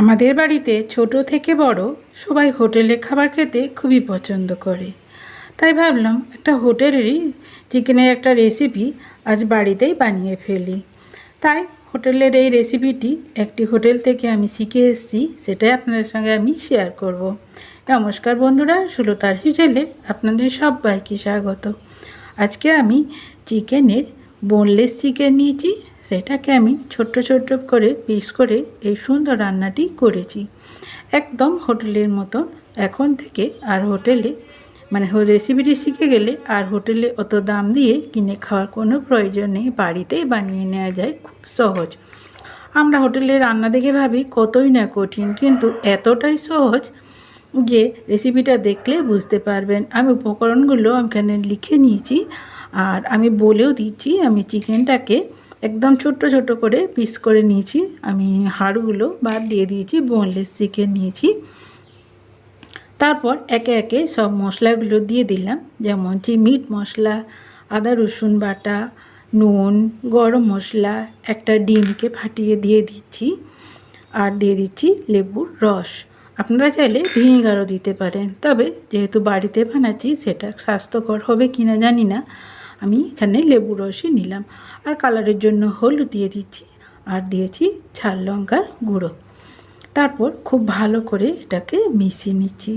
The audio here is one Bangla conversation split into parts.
আমাদের বাড়িতে ছোট থেকে বড় সবাই হোটেলে খাবার খেতে খুবই পছন্দ করে। তাই ভাবলাম একটা হোটেলেরই চিকেনের একটা রেসিপি আজ বাড়িতেই বানিয়ে ফেলি। তাই হোটেলের এই রেসিপিটি একটি হোটেল থেকে আমি শিখে এসেছি, সেটাই আপনাদের সঙ্গে আমি শেয়ার করব। নমস্কার বন্ধুরা সুলতার হিসেলে আপনাদের সবাইকে স্বাগত। আজকে আমি চিকেনের বোনলেস চিকেন নিয়েছি সেটাকে আমি ছোট্ট ছোট্ট করে পিস করে এই সুন্দর রান্নাটি করেছি। একদম হোটেলের মতন। এখন থেকে আর হোটেলে মানে রেসিপিটি শিখে গেলে আর হোটেলে অত দাম দিয়ে কিনে খাওয়ার কোনো প্রয়োজন নেই। বাড়িতেই বানিয়ে নেওয়া যায় খুব সহজ। আমরা হোটেলে রান্না দেখে ভাবি কতই না কঠিন, কিন্তু এতটাই সহজ যে রেসিপিটা দেখলে বুঝতে পারবেন। আমি উপকরণগুলো এখানে লিখে নিয়েছি আর আমি বলেও দিচ্ছি, আমি চিকেনটাকে একদম ছোট্ট ছোট করে পিস করে নিয়েছি। আমি হাড়গুলো বাদ দিয়ে দিয়েছি বোনলেস চিকেন নিয়েছি। তারপর একে একে সব মশলাগুলো দিয়ে দিলাম, যেমন যে মিট মশলা, আদা রসুন বাটা, নুন, গরম মশলা, একটা ডিমকে ফাটিয়ে দিয়ে দিচ্ছি, আর দিয়ে দিচ্ছি লেবুর রস। আপনারা চাইলে ভিনিগারও দিতে পারেন, তবে যেহেতু বাড়িতে বানাচ্ছি, সেটা স্বাস্থ্যকর হবে কিনা জানি না। আমি এখানে লেবু রসই নিলাম। আর কালারের জন্য হলুদ দিয়ে দিচ্ছি আর দিয়েছি ঝাল লঙ্কার গুঁড়ো। তারপর খুব ভালো করে এটাকে মিশিয়ে নিচ্ছি।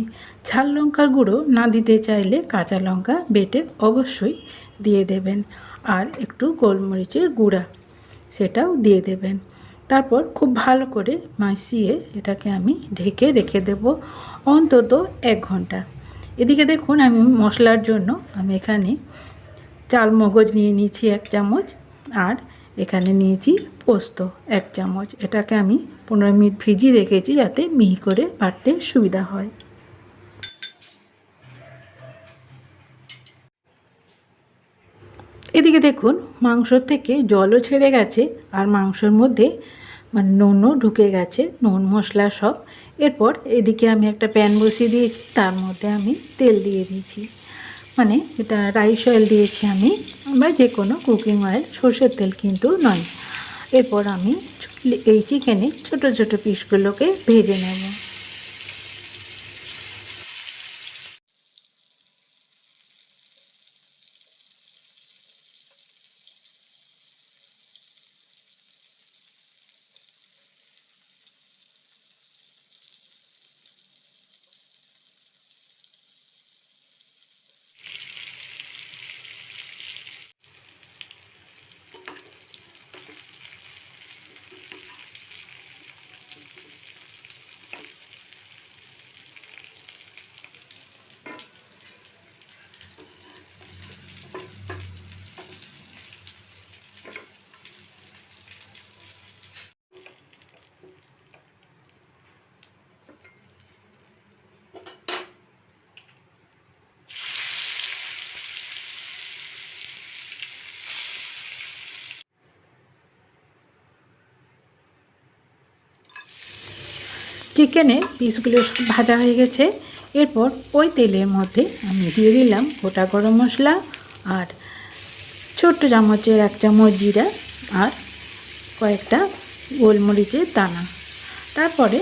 ঝাল লঙ্কার গুঁড়ো না দিতে চাইলে কাঁচা লঙ্কা বেটে অবশ্যই দিয়ে দেবেন। আর একটু গোলমরিচের গুঁড়া সেটাও দিয়ে দেবেন। তারপর খুব ভালো করে মাখিয়ে এটাকে আমি ঢেকে রেখে দেব অন্তত এক ঘণ্টা। এদিকে দেখুন আমি মশলার জন্য আমি এখানে চাল মগজ নিয়ে নিয়েছি এক চামচ আর এখানে নিয়েছি পোস্ত এক চামচ। এটাকে আমি পনেরো মিনিট ভিজিয়ে রেখেছি যাতে মিহি করে বাটতে সুবিধা হয়। এদিকে দেখুন মাংসর থেকে জলও ছেড়ে গেছে আর মাংসর মধ্যে মানে নুনও ঢুকে গেছে, নুন, মশলা সব। এরপর এদিকে আমি একটা প্যান বসিয়ে দিয়েছি, তার মধ্যে আমি তেল দিয়ে দিয়েছি। মানে এটা রাইস অয়েল দিয়েছি আমি, বা যে কোনো কুকিং অয়েল, সর্ষের তেল কিন্তু নয়। এরপর আমি এই চিকেনে ছোট ছোট পিসগুলোকে ভেজে নেব। চিকেনের পিসগুলো ভাজা হয়ে গেছে। এরপর ওই তেলের মধ্যে আমি দিয়ে দিলাম গোটা গরম মশলা আর ছোট্ট চামচের এক চামচ জিরা আর কয়েকটা গোলমরিচের দানা। তারপরে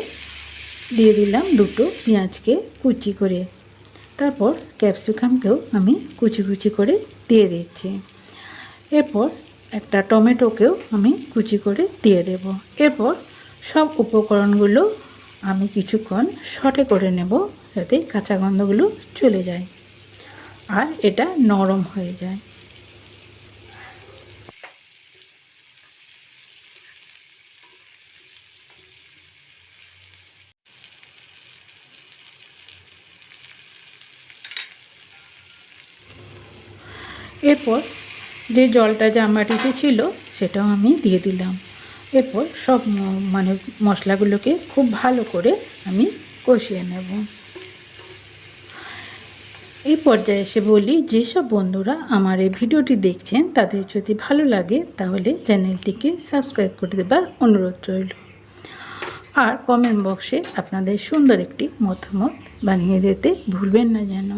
দিয়ে দিলাম দুটো পেঁয়াজকে কুচি করে। তারপর ক্যাপসিকামকেও আমি কুচি কুচি করে দিয়ে দিচ্ছি। এরপর একটা টমেটোকেও আমি কুচি করে দিয়ে দেব। এরপর সব উপকরণগুলো আমি কিছুক্ষণ শটে করে নেব যাতে কাঁচা গন্ধগুলো চলে যায় আর এটা নরম হয়ে যায়। এরপর যে জলটা জামাটিতে ছিল সেটাও আমি দিয়ে দিলাম। এরপর সব মানে মশলাগুলোকে খুব ভালো করে আমি কষিয়ে নেব। এই পর্যায়ে এসে বলি, যেসব বন্ধুরা আমার এই ভিডিওটি দেখছেন, তাদের যদি ভালো লাগে, তাহলে চ্যানেলটিকে সাবস্ক্রাইব করে দেবার অনুরোধ রইল। আর কমেন্ট বক্সে আপনাদের সুন্দর একটি মতামত বানিয়ে দিতে ভুলবেন না যেন।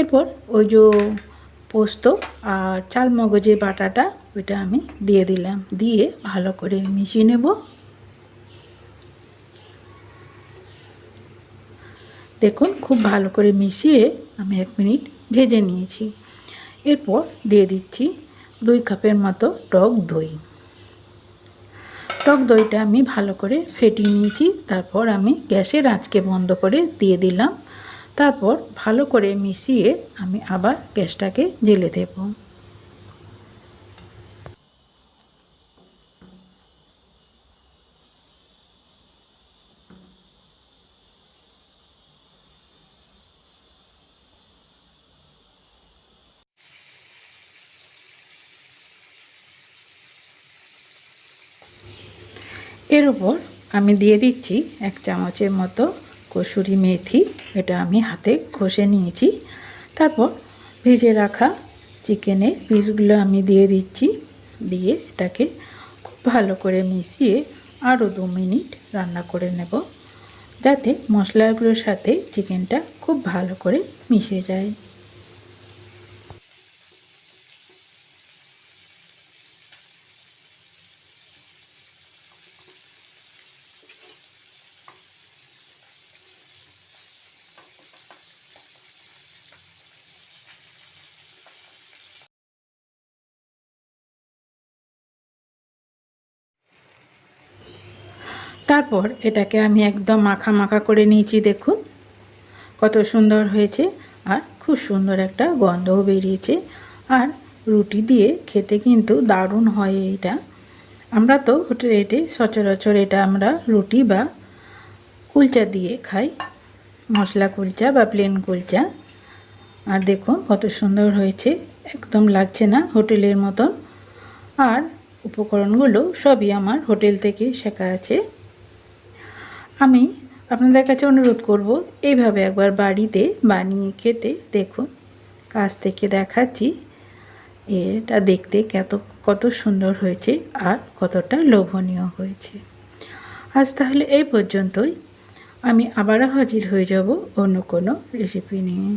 এরপর ওই যে পোস্ত আর চাল মগজের বাটাটা ওইটা আমি দিয়ে দিলাম। দিয়ে ভালো করে মিশিয়ে নেব। দেখুন, খুব ভালো করে মিশিয়ে আমি এক মিনিট ভেজে নিয়েছি। এরপর দিয়ে দিচ্ছি দুই কাপের মতো টক দই। টক দইটা আমি ভালো করে ফেটিয়ে নিয়েছি। তারপর আমি গ্যাসের আঁচকে বন্ধ করে দিয়ে দিলাম। তারপর ভালো করে মিশিয়ে আমি আবার গ্যাসটাকে জেলে দেবো। এর উপর আমি দিয়ে দিচ্ছি এক চামচের মতো কসুরি মেথি। এটা আমি হাতে ঘষে নিয়েছি। তারপর ভেজে রাখা চিকেনের পিসগুলো আমি দিয়ে দিচ্ছি। দিয়ে এটাকে খুব ভালো করে মিশিয়ে আরও দু মিনিট রান্না করে নেব। যাতে মশলাগুলোর সাথে চিকেনটা খুব ভালো করে মিশে যায়। তারপর এটাকে আমি একদম মাখা মাখা করে নিয়েছি, দেখুন। কত সুন্দর হয়েছে আর খুব সুন্দর একটা গন্ধও বেরিয়েছে। আর রুটি দিয়ে খেতে কিন্তু দারুণ হয় এইটা। আমরা তো হোটেলে সচরাচর এটা আমরা রুটি বা কুলচা দিয়ে খাই। মশলা কুলচা বা প্লেন কুলচা। আর দেখুন কত সুন্দর হয়েছে, একদম লাগছে না হোটেলের মতন। আর উপকরণগুলো সবই আমার হোটেল থেকে শেখা আছে। আমি আপনাদের কাছে অনুরোধ করব, এইভাবে একবার বাড়িতে বানিয়ে খেতে দেখুন। কাছ থেকে দেখাচ্ছি, এটা দেখতে কত কত সুন্দর হয়েছে আর কতটা লোভনীয় হয়েছে। আজ তাহলে এই পর্যন্তই। আমি আবারও হাজির হয়ে যাব অন্য কোনো রেসিপি নিয়ে।